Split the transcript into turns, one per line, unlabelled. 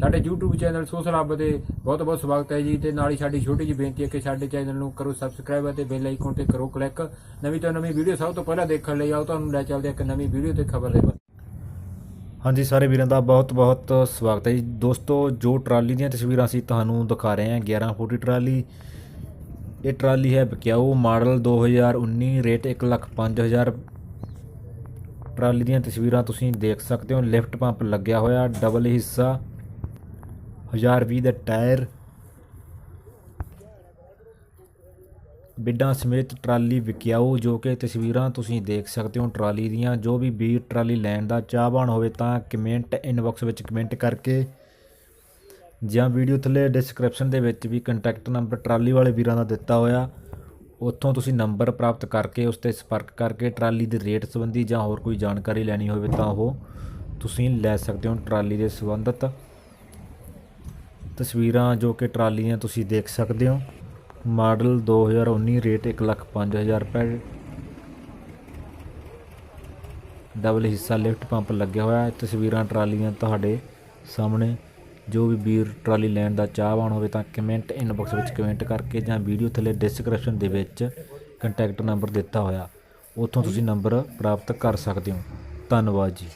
ਸਾਡੇ YouTube channel social ਹੱਬ ਦੇ ਬਹੁਤ ਬਹੁਤ ਸਵਾਗਤ ਹੈ ਜੀ ਤੇ ਨਾਲ ਹੀ ਸਾਡੀ ਛੋਟੀ ਜਿਹੀ ਬੇਨਤੀ ਹੈ ਕਿ ਸਾਡੇ ਚੈਨਲ ਨੂੰ ਕਰੋ ਸਬਸਕ੍ਰਾਈਬ ਅਤੇ ਬੈਲ ਆਈਕਨ ਤੇ ਕਰੋ ਕਲਿੱਕ ਨਵੀਂ ਤੋਂ ਨਵੀਂ ਵੀਡੀਓ ਸਭ ਤੋਂ ਪਹਿਲਾਂ ਦੇਖਣ ਲਈ ਆਓ, ਤੁਹਾਨੂੰ ਲੈ ਚੱਲਦੇ ਇੱਕ ਨਵੀਂ ਵੀਡੀਓ ਤੇ ਖਬਰ ਦੇ ਬਾਰੇ
ਹਾਂਜੀ ਸਾਰੇ ਵੀਰਾਂ ਦਾ ਬਹੁਤ-ਬਹੁਤ ਸਵਾਗਤ ਹੈ ਜੀ। ਦੋਸਤੋ, ਜੋ ਟਰਾਲੀ ਦੀਆਂ ਤਸਵੀਰਾਂ ਅਸੀਂ ਤੁਹਾਨੂੰ ਦਿਖਾ ਰਹੇ ਹਾਂ 11 ਫੁੱਟੀ ਟਰਾਲੀ। ਇਹ ਟਰਾਲੀ ਹੈ ਬਕਿਆਊ ਮਾਡਲ 2019 ਰੇਟ 105000 ਟਰਾਲੀ ਦੀਆਂ ਤਸਵੀਰਾਂ ਤੁਸੀਂ ਦੇਖ ਸਕਦੇ ਹੋ। ਲਿਫਟ ਪੰਪ ਲੱਗਿਆ ਹੋਇਆ ਡਬਲ ਹਿੱਸਾ। 1020 ਦਾ ਟਾਇਰ, ਬਿੱਡਾਂ ਸਮੇਤ ਟਰਾਲੀ ਵਿਕਿਆਊ ਜੋ ਕਿ ਤਸਵੀਰਾਂ ਤੁਸੀਂ ਦੇਖ ਸਕਦੇ ਹੋ ਟਰਾਲੀ ਦੀਆਂ। ਜੋ ਵੀ ਵੀਰ ਟਰਾਲੀ ਲੈਣ ਦਾ ਚਾਹਵਾਨ ਹੋਵੇ ਤਾਂ ਕਮੈਂਟ ਇਨਬਾਕਸ ਵਿੱਚ ਕਮੈਂਟ ਕਰਕੇ ਜਾਂ ਵੀਡੀਓ ਥੱਲੇ ਡਿਸਕ੍ਰਿਪਸ਼ਨ ਦੇ ਵਿੱਚ ਵੀ ਕੰਟੈਕਟ ਨੰਬਰ ਟਰਾਲੀ ਵਾਲੇ ਵੀਰਾਂ ਦਾ ਦਿੱਤਾ ਹੋਇਆ। ਉੱਥੋਂ ਤੁਸੀਂ ਨੰਬਰ ਪ੍ਰਾਪਤ ਕਰਕੇ ਉਸ ਤੇ ਸੰਪਰਕ ਕਰਕੇ ਟਰਾਲੀ ਦੇ ਰੇਟ ਸੰਬੰਧੀ ਜਾਂ ਹੋਰ ਕੋਈ ਜਾਣਕਾਰੀ ਲੈਣੀ ਹੋਵੇ ਤਾਂ ਉਹ ਤੁਸੀਂ ਲੈ ਸਕਦੇ ਹੋ ਟਰਾਲੀ ਦੇ ਸੰਬੰਧਿਤ ਤਸਵੀਰਾਂ ਜੋ ਕਿ ਟਰਾਲੀ ਦੀਆਂ ਤੁਸੀਂ ਦੇਖ ਸਕਦੇ ਹੋ। ਮਾਡਲ 2019 ਰੇਟ 105000 ਰੁਪਏ। ਡਬਲ ਹਿੱਸਾ ਲਿਫਟ ਪੰਪ ਲੱਗਿਆ ਹੋਇਆ ਹੈ। ਤਸਵੀਰਾਂ ਟਰਾਲੀਆਂ ਤੁਹਾਡੇ ਸਾਹਮਣੇ। ਜੋ ਵੀ ਵੀਰ ਟਰਾਲੀ ਲੈਣ ਦਾ ਚਾਹਵਾਨ ਹੋਵੇ ਤਾਂ ਕਮੈਂਟ ਇਨਬਾਕਸ ਵਿੱਚ ਕਮੈਂਟ ਕਰਕੇ ਜਾਂ ਵੀਡੀਓ ਥੱਲੇ ਡਿਸਕ੍ਰਿਪਸ਼ਨ ਦੇ ਵਿੱਚ ਕੰਟੈਕਟ ਨੰਬਰ ਦਿੱਤਾ ਹੋਇਆ। ਉੱਥੋਂ ਤੁਸੀਂ ਨੰਬਰ ਪ੍ਰਾਪਤ ਕਰ ਸਕਦੇ ਹੋ। ਧੰਨਵਾਦ ਜੀ।